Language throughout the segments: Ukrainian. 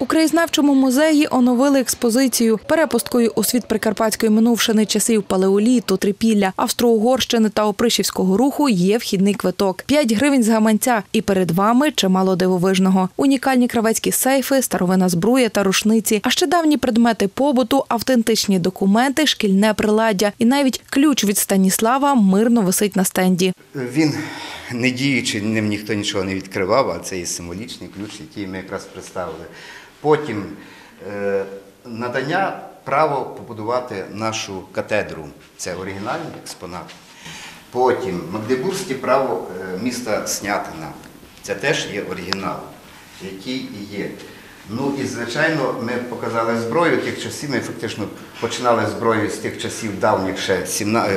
У краєзнавчому музеї оновили експозицію перепусткою у світ прикарпатської минувшини часів палеоліту, трипілля, Австро-Угорщини та опришівського руху є вхідний квиток. 5 гривень з гаманця. І перед вами чимало дивовижного. Унікальні кравецькі сейфи, старовина збруя та рушниці, а ще давні предмети побуту, автентичні документи, шкільне приладдя і навіть ключ від Станіслава мирно висить на стенді. Він не діючи, ним ніхто нічого не відкривав, а це і символічний ключ, який ми якраз представили. Потім е, надання право побудувати нашу катедру. Це оригінальний експонат. Потім Магдебурзьке право е, міста Снятина. Це теж є оригінал, який і є. Ну і звичайно, ми показали зброю тих часів. Ми фактично починали зброю з тих часів давніх ще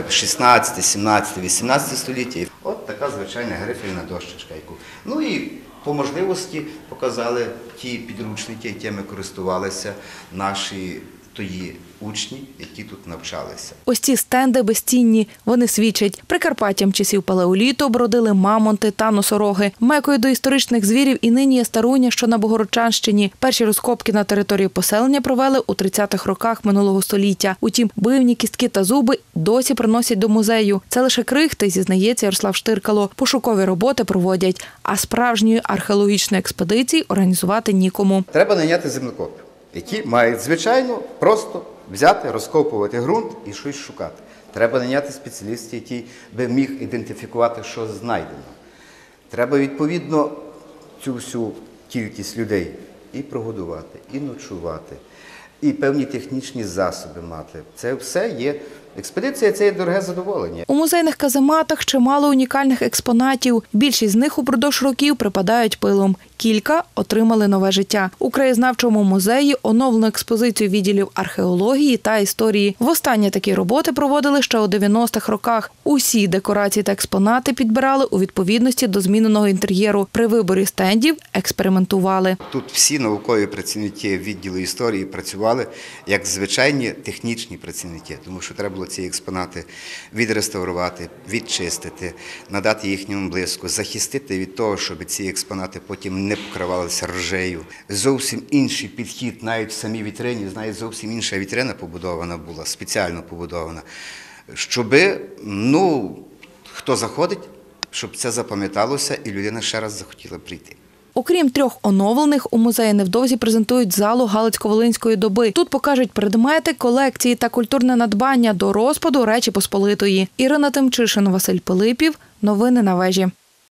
16, 17, 18 століття. От така звичайна грифельна дощечка. Яку. Ну і по можливості показали ті підручники, якими користувалися наші тої учні, які тут навчалися. Ось ці стенди безцінні. Вони свідчать, прикарпаттям часів палеоліту бродили мамонти та носороги. Мекою до історичних звірів і нині є старуня, що на Богородчанщині. Перші розкопки на території поселення провели у 30-х роках минулого століття. Утім, бивні кістки та зуби досі приносять до музею. Це лише крихти, зізнається Ярослав Штиркало. Пошукові роботи проводять, а справжньої археологічної експедиції організувати нікому. Треба найняти землекопів, які мають, звичайно, просто взяти, розкопувати ґрунт і щось шукати. Треба наняти спеціалістів, який би міг ідентифікувати, що знайдено. Треба, відповідно, цю всю кількість людей і прогодувати, і ночувати, і певні технічні засоби мати. Це все є. Експедиція це є дороге задоволення. У музейних казематах чимало унікальних експонатів. Більшість з них упродовж років припадають пилом. Кілька отримали нове життя. У краєзнавчому музеї оновлено експозицію відділів археології та історії. Востаннє такі роботи проводили ще у 90-х роках. Усі декорації та експонати підбирали у відповідності до зміненого інтер'єру. При виборі стендів експериментували. Тут всі наукові працівники відділу історії працювали як звичайні технічні працівники, тому що треба було ці експонати відреставрувати, відчистити, надати їхньому блиску, захистити від того, щоб ці експонати потім не покривалися ржею. Зовсім інший підхід, навіть в самій вітрині, знаєте, зовсім інша вітрина побудована була, спеціально побудована, щоби, ну, хто заходить, щоб це запам'яталося, і людина ще раз захотіла прийти. Окрім трьох оновлених, у музеї невдовзі презентують залу Галицько-Волинської доби. Тут покажуть предмети, колекції та культурне надбання до розпаду Речі Посполитої. Ірина Тимчишин, Василь Пилипів. Новини на вежі.